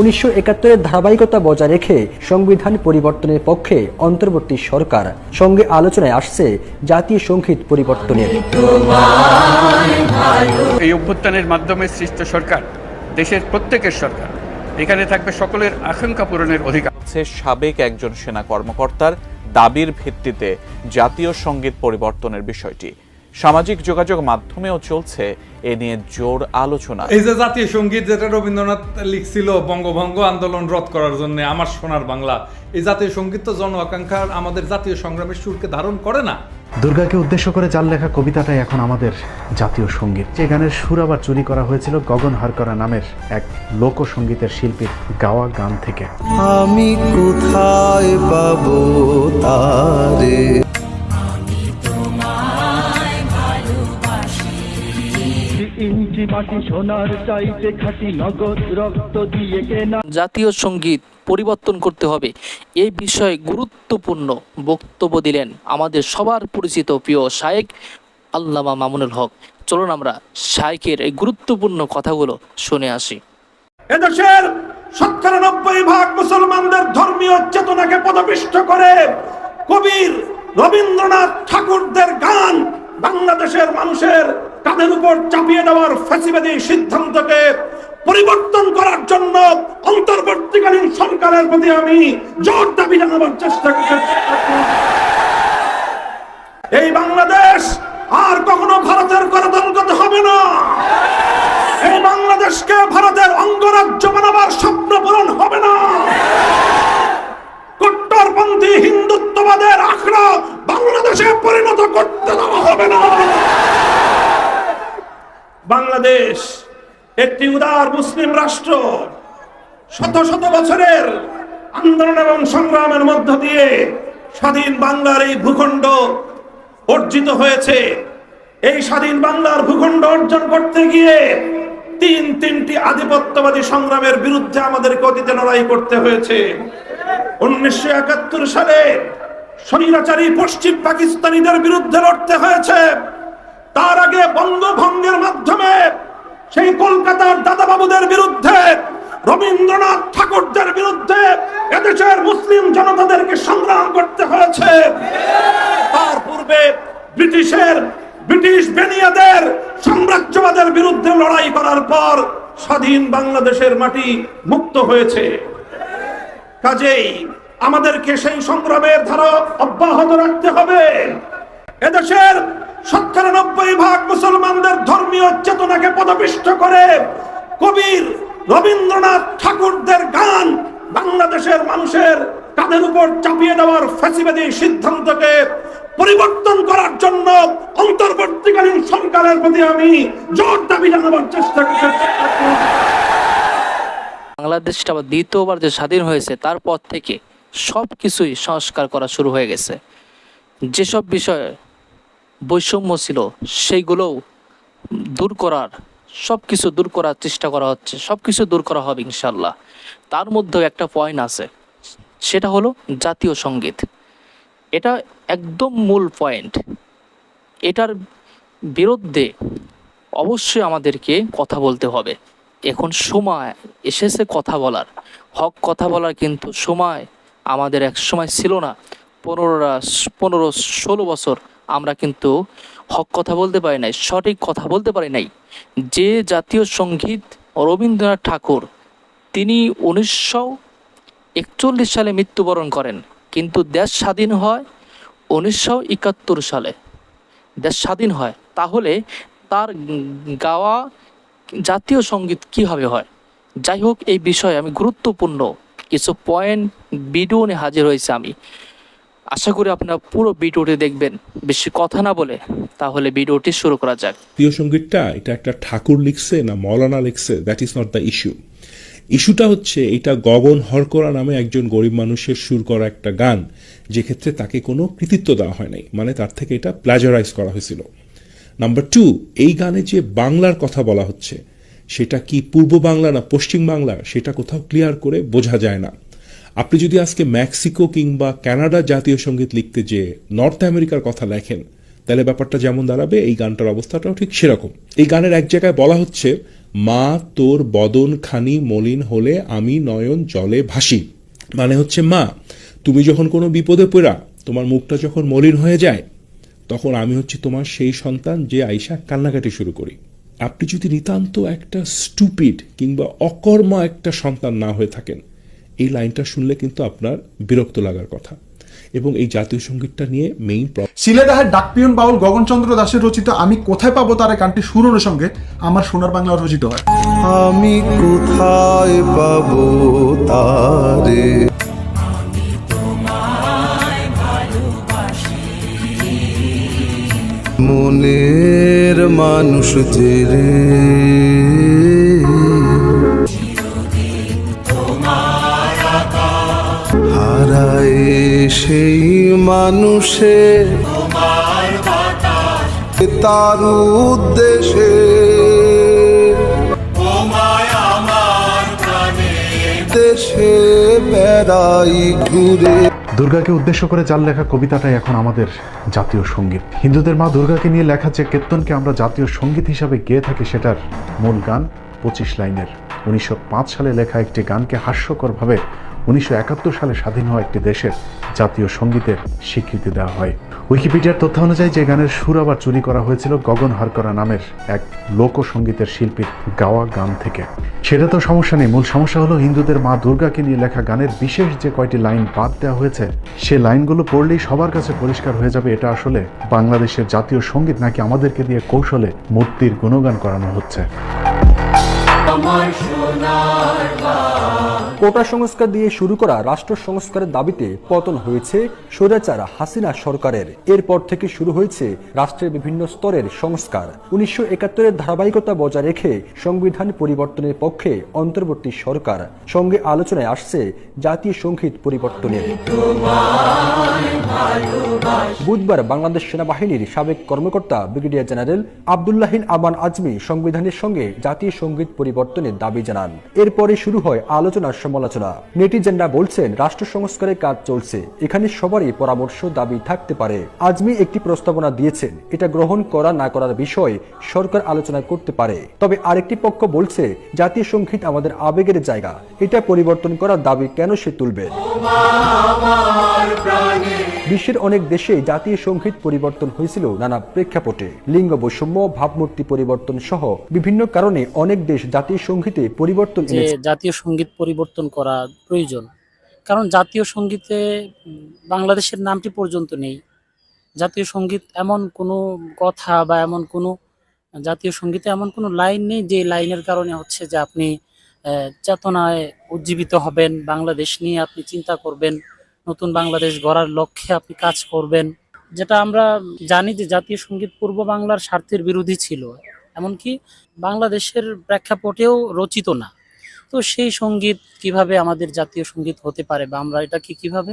উনিশশো একাত্তরের ধারাবাহিকতা বজায় রেখে সংবিধান পরিবর্তনের পক্ষে অন্তর্বর্তী সরকার সঙ্গে আলোচনায় আসছে জাতীয় সংগীত পরিবর্তনের। এই অভ্যুত্থানের মাধ্যমে সৃষ্ট সরকার দেশের প্রত্যেকের সরকার এখানে থাকবে সকলের আকাঙ্ক্ষা পূরণের অধিকার। সাবেক একজন সেনা কর্মকর্তার দাবির ভিত্তিতে জাতীয় সংগীত পরিবর্তনের বিষয়টি। সামাজিক যোগাযোগ মাধ্যমেও চলছে এ নিয়ে জোর আলোচনা। এই যে জাতীয় সংগীত যেটা রবীন্দ্রনাথ লিখছিল বঙ্গভঙ্গ আন্দোলন রদ করার জন্য আমার সোনার বাংলা এই জাতীয় সংগীত তো জন আকাঙ্ক্ষার আমাদের জাতীয় সংগ্রামের সুরকে ধারণ করে না। দুর্গাকে উদ্দেশ্য করে যার লেখা কবিতাটাই এখন আমাদের জাতীয় সংগীত। যে গানের সুর আবার চুরি করা হয়েছিল গগন হারকরা নামের এক লোকসঙ্গীতের শিল্পীর গাওয়া গান থেকে। আমি কোথায় পাবো তারে? ইঞ্চি মাটি সোনার চাইতে খাটি নগদ রক্ত দিয়ে কেনা। জাতীয় সংগীত পরিবর্তন করতে হবে। এই বিষয়ে গুরুত্বপূর্ণ বক্তব্য দিলেন আমাদের সবার পরিচিত প্রিয় শায়েক আল্লামা মামুনুল হক। চলুন আমরা শায়েকের এই গুরুত্বপূর্ণ কথাগুলো শুনে আসি। এদেশের নব্বই ভাগ মুসলমানদের ধর্মীয় চেতনাকে পদপিষ্ট করে কবির রবীন্দ্রনাথ ঠাকুরদের গান বাংলাদেশের মানুষের কাঁধের উপর চাপিয়ে দেওয়ার ফ্যাসিবাদী সিদ্ধান্তকে পরিবর্তন করার জন্য অন্তর্বর্তীকালীন সরকারের প্রতি আমি জোর দাবি জানাবার চেষ্টা করছি। এই বাংলাদেশ আর কখনো ভারতের করদলগত হবে না। এই বাংলাদেশকে ভারতের অঙ্গরাজ্য বানাবার স্বপ্ন পূরণ হবে না। কট্টরপন্থী হিন্দুত্ববাদের আখড়া বাংলাদেশে পরিণত করতে দেওয়া হবে না। বাংলাদেশ একটি উদার মুসলিম রাষ্ট্র। শত শত বছরের আন্দোলন এবং সংগ্রামের মধ্য দিয়ে স্বাধীন বাংলার এই ভূখণ্ড অর্জিত হয়েছে। এই স্বাধীন বাংলার ভূখণ্ড অর্জন করতে গিয়ে তিন তিনটি আধিপত্যবাদী সংগ্রামের বিরুদ্ধে আমাদেরকে অতীতে লড়াই করতে হয়েছে। উনিশশো একাত্তর সালে স্বৈরাচারী পশ্চিম পাকিস্তানিদের বিরুদ্ধে লড়তে হয়েছে। তার আগে বঙ্গভঙ্গের মাধ্যমে সেই কলকাতার দাদাবাবুদের বিরুদ্ধে, রবীন্দ্রনাথ ঠাকুরদের বিরুদ্ধে এদেশের মুসলিম জনতাদেরকে সংগ্রাম করতে হয়েছে। তার পূর্বে ব্রিটিশের ব্রিটিশ বেনিয়াদের সাম্রাজ্যবাদের বিরুদ্ধে লড়াই করার পর স্বাধীন বাংলাদেশের মাটি মুক্ত হয়েছে। কাজেই আমাদেরকে সেই সংগ্রামের ধারা অব্যাহত রাখতে হবে। এদেশের শতকরা নব্বই ভাগ মুসলমানদের ধর্মীয় চেতনাকে পদপিষ্ট করে কবির রবীন্দ্রনাথ ঠাকুরদের গান বাংলাদেশের মানুষের কাঁধের উপর চাপিয়ে দেওয়ার ফ্যাসিবাদী সিদ্ধান্তকে পরিবর্তন করার জন্য অন্তর্বর্তীকালীন সরকারের প্রতি আমি জোর দাবি জানাবার চেষ্টা করছি। বাংলাদেশটা আবার দ্বিতীয়বার যে স্বাধীন হয়েছে তারপর থেকে সব কিছুই সংস্কার করা শুরু হয়ে গেছে। যেসব বিষয়ে বৈষম্য ছিল, সেইগুলোও দূর করার সব কিছু দূর করার চেষ্টা করা হচ্ছে সব কিছু দূর করা হবে ইনশাল্লাহ তার মধ্যেও একটা পয়েন্ট আছে, সেটা হলো জাতীয় সংগীত। এটা একদম মূল পয়েন্ট এটার বিরুদ্ধে অবশ্যই আমাদেরকে কথা বলতে হবে। এখন সময় এসেছে কথা বলার। হক কথা বলার কিন্তু সময় আমাদের এক সময় ছিল না। পনেরোরা পনেরো, ষোলো বছর আমরা কিন্তু হক কথা বলতে পারি নাই, সঠিক কথা বলতে পারি নাই। যে জাতীয় সংগীত রবীন্দ্রনাথ ঠাকুর, তিনি উনিশশো একচল্লিশ সালে মৃত্যুবরণ করেন, কিন্তু দেশ স্বাধীন হয় উনিশশো একাত্তর সালে। দেশ স্বাধীন হয়, তাহলে তার গাওয়া জাতীয় সংগীত কীভাবে হয়? যাই হোক, এই বিষয়ে আমি গুরুত্বপূর্ণ কিছু পয়েন্ট নিয়ে হাজির হয়েছে আমি। আশা করি আপনারা পুরো ভিডিওটি দেখবেন। বেশি কথা না বলে তাহলে ভিডিওটি শুরু করা যাক। প্রিয় সঙ্গীতটা, এটা একটা ঠাকুর লিখছে না মৌলানা লিখছে that is not the issue ইস্যুটা হচ্ছে, এটা গগন হরকরা নামে একজন গরিব মানুষের সুর করা একটা গান, যে ক্ষেত্রে তাকে কোনো কৃতিত্ব দেওয়া হয় নাই মানে তার থেকে এটা প্লাজারাইজ করা হয়েছিল। নাম্বার টু এই গানে যে বাংলার কথা বলা হচ্ছে, সেটা কি পূর্ব বাংলা না পশ্চিম বাংলা, সেটা কোথাও ক্লিয়ার করে বোঝা যায় না। আপনি যদি আজকে মেক্সিকো কিংবা কানাডা জাতীয় সংগীত লিখতে যে নর্থ আমেরিকার কথা লেখেন, তাহলে ব্যাপারটা যেমন দাঁড়াবে, এই গানটার অবস্থাটাও ঠিক সেরকম। এই গানের এক জায়গায় বলা হচ্ছে, মা, তোর বদন খানি মলিন হলে আমি নয়ন জলে ভাসি। মানে হচ্ছে, মা, তুমি যখন কোনো বিপদে পড়া, তোমার মুখটা যখন মলিন হয়ে যায়, তখন আমি হচ্ছি তোমার সেই সন্তান যে আইসা কান্নাকাটি শুরু করি। আপনি যদি নিতান্ত একটা স্টুপিড কিংবা অকর্মা একটা সন্তান না হয়ে থাকেন এই লাইনটা শুনলে কিন্তু আপনার বিরক্ত লাগার কথা। এবং এই জাতীয় সঙ্গীতটা নিয়ে মেইন সিলেদাহের ডাকপিয়ন বাউল গগনচন্দ্র দাসের রচিত আমি কোথায় পাবো তার গানটি সুরের সঙ্গে আমার সোনার বাংলা রচিত হয়। আমি কোথায় পাবো তারে? মনের মানুষ যে রে। হারায় সেই মানুষের তার উদ্দেশ্যে। দেশে বেড়াই ঘুরে। দুর্গাকে উদ্দেশ্য করে যার লেখা কবিতাটাই এখন আমাদের জাতীয় সংগীত। হিন্দুদের মা দুর্গাকে নিয়ে লেখা যে কীর্তনকে আমরা জাতীয় সংগীত হিসাবে গেয়ে থাকি, সেটার মূল গান পঁচিশ লাইনের। উনিশশো পাঁচ সালে লেখা একটি গানকে হাস্যকরভাবে উনিশশো একাত্তর সালে স্বাধীন হওয়া একটি দেশের জাতীয় সঙ্গীতের স্বীকৃতি দেওয়া হয়। উইকিপিডিয়ার তথ্য অনুযায়ী যে গানের সুর আবার চুরি করা হয়েছিল গগন হারকরা নামের এক লোকসঙ্গীতের শিল্পীর গাওয়া গান থেকে। সেটা তো সমস্যা নেই। মূল সমস্যা হলো হিন্দুদের মা দুর্গাকে নিয়ে লেখা গানের বিশেষ যে কয়টি লাইন বাদ দেওয়া হয়েছে, সে লাইনগুলো পড়লেই সবার কাছে পরিষ্কার হয়ে যাবে এটা আসলে বাংলাদেশের জাতীয় সংগীত নাকি আমাদেরকে দিয়ে কৌশলে মূর্তির গুণগান করানো হচ্ছে। কোটা সংস্কার দিয়ে শুরু করা রাষ্ট্র সংস্কারের দাবিতে পতন হয়েছে স্বৈরাচার হাসিনা সরকারের। এরপর থেকে শুরু হয়েছে রাষ্ট্রের বিভিন্ন স্তরের সংস্কার। উনিশশো একাত্তরের ধারাবাহিকতা বজায় রেখে সংবিধান পরিবর্তনের পক্ষে অন্তর্বর্তী সরকার সঙ্গে আলোচনায় আসছে জাতীয় সংগীত পরিবর্তনের। বুধবার বাংলাদেশ সেনাবাহিনীর সাবেক কর্মকর্তা ব্রিগেডিয়ার জেনারেল আবদুল্লাহিন আমান আজমি সংবিধানের সঙ্গে জাতীয় সংগীত পরিবর্তনের দাবি জানান। এরপরে শুরু হয় আলোচনার সমালোচনা। নেটিজেনরা বলছেন রাষ্ট্র সংস্কারের কাজ চলছে এখানে সবারই পরামর্শ দাবি থাকতে পারে। আজমি একটি প্রস্তাবনা দিয়েছেন এটা গ্রহণ করা না করার বিষয় সরকার আলোচনা করতে পারে। তবে আরেকটি পক্ষ বলছে জাতীয় সংগীত আমাদের আবেগের জায়গা এটা পরিবর্তন করার দাবি কেন সে তুলবে? বিশ্বের অনেক দেশে জাতীয় সংগীত পরিবর্তন হয়েছিল নানা প্রেক্ষাপটে। লিঙ্গ বৈষম্য ভাবমূর্তি পরিবর্তন সহ বিভিন্ন কারণে অনেক দেশ জাতীয় সঙ্গীতে পরিবর্তন জাতীয় সংগীত পরিবর্তন করা প্রয়োজন। কারণ জাতীয় সঙ্গীতে বাংলাদেশের নামটি পর্যন্ত নেই। জাতীয় সংগীত এমন কোনো কথা বা এমন কোনো, জাতীয় সঙ্গীতে এমন কোনো লাইন নেই যে লাইনের কারণে হচ্ছে যে আপনি চেতনায় উজ্জীবিত হবেন, বাংলাদেশ নিয়ে আপনি চিন্তা করবেন, নতুন বাংলাদেশ গড়ার লক্ষ্যে আপনি কাজ করবেন। যেটা আমরা জানি যে জাতীয় সংগীত পূর্ব বাংলার স্বার্থের বিরোধী ছিল। এমনকি বাংলাদেশের প্রেক্ষাপটেও রচিত না। তো সেই সংগীত কীভাবে আমাদের জাতীয় সংগীত হতে পারে বা আমরা এটাকে কীভাবে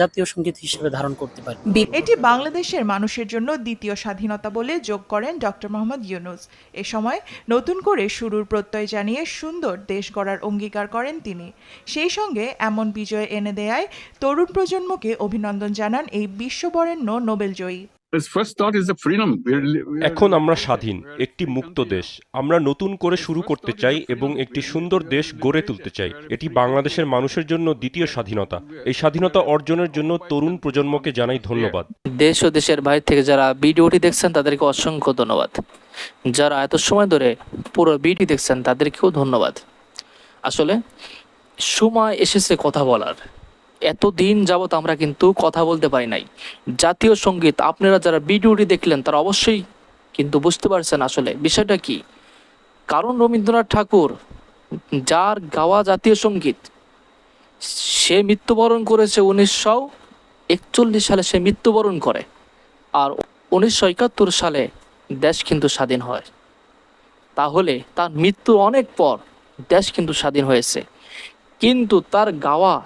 জাতীয় সংগীত হিসেবে ধারণ করতে পারি? এটি বাংলাদেশের মানুষের জন্য দ্বিতীয় স্বাধীনতা বলে যোগ করেন ডক্টর মোহাম্মদ ইউনুস। এ সময় নতুন করে শুরুর প্রত্যয় জানিয়ে সুন্দর দেশ গড়ার অঙ্গীকার করেন তিনি। সেই সঙ্গে এমন বিজয় এনে দেয়ায় তরুণ প্রজন্মকে অভিনন্দন জানান এই বিশ্ববরেণ্য নোবেলজয়ী। এখন আমরা স্বাধীন একটি মুক্ত দেশ। আমরা নতুন করে শুরু করতে চাই এবং একটি সুন্দর দেশ গড়ে তুলতে চাই। এটি বাংলাদেশের মানুষের জন্য দ্বিতীয় স্বাধীনতা। এই স্বাধীনতা অর্জনের জন্য তরুণ প্রজন্মকে জানাই ধন্যবাদ। দেশ ও দেশের বাইরে থেকে যারা ভিডিওটি দেখছেন তাদেরকে অসংখ্য ধন্যবাদ। যারা এত সময় ধরে পুরো ভিডিও দেখছেন তাদেরকেও ধন্যবাদ। আসলে সময় এসেছে কথা বলার। এত দিন যাবত আমরা কিন্তু কথা বলতে পারি নাই। জাতীয় সংগীত, আপনারা যারা ভিডিওটি দেখলেন, তারা অবশ্যই কিন্তু বুঝতে পারছেন আসলে বিষয়টা কি। কারণ রবীন্দ্রনাথ ঠাকুর, যার গাওয়া জাতীয় সংগীত, সে মৃত্যুবরণ করেছে উনিশশো একচল্লিশ সালে সে মৃত্যুবরণ করে। আর উনিশশো একাত্তর সালে দেশ কিন্তু স্বাধীন হয়। তাহলে তার মৃত্যু অনেক পর দেশ কিন্তু স্বাধীন হয়েছে। কিন্তু তার গাওয়া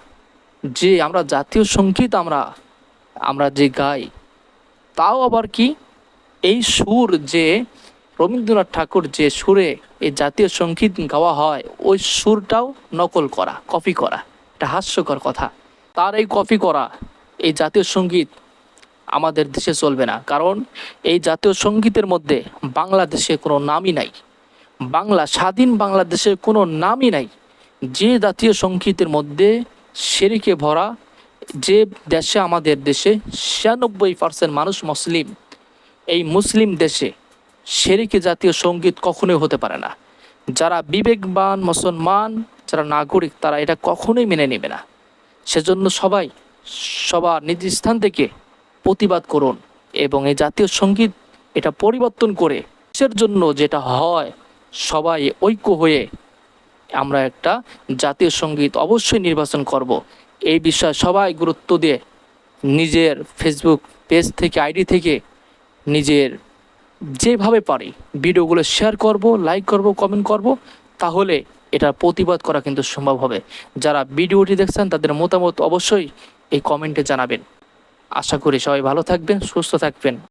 যে আমরা জাতীয় সংগীত আমরা আমরা যে গাই, তাও আবার কি? এই সুর যে রবীন্দ্রনাথ ঠাকুর যে সুরে এই জাতীয় সংগীত গাওয়া হয়, ওই সুরটাও নকল করা, কপি করা। এটা হাস্যকর কথা। তার এই কপি করা, এই জাতীয় সংগীত আমাদের দেশে চলবে না। কারণ এই জাতীয় সঙ্গীতের মধ্যে বাংলাদেশে কোনো নামই নাই। বাংলা, স্বাধীন বাংলাদেশের কোনো নামই নাই। যে জাতীয় সঙ্গীতের মধ্যে সেরিকে ভরা যে দেশে, আমাদের দেশে ছিয়ানব্বই পার্সেন্ট মানুষ মুসলিম। এই মুসলিম দেশে সেরিকে জাতীয় সংগীত কখনোই হতে পারে না। যারা বিবেকবান মুসলমান, যারা নাগরিক, তারা এটা কখনোই মেনে নেবে না। সেজন্য সবাই সবার নিজ স্থান থেকে প্রতিবাদ করুন এবং এই জাতীয় সংগীত এটা পরিবর্তন করে, দেশের জন্য যেটা হয়, সবাই ঐক্য হয়ে আমরা একটা জাতীয় সংগীত অবশ্যই নির্বাচন করব। এই বিষয়ে সবাই গুরুত্ব দিয়ে নিজের ফেসবুক পেজ থেকে আইডি থেকে নিজের যেভাবে পারি ভিডিওগুলো শেয়ার করব লাইক করব কমেন্ট করব, তাহলে এটার প্রতিবাদ করা কিন্তু সম্ভব হবে। যারা ভিডিওটি দেখছেন, তাদের মতামত অবশ্যই এই কমেন্টে জানাবেন। আশা করি সবাই ভালো থাকবেন, সুস্থ থাকবেন।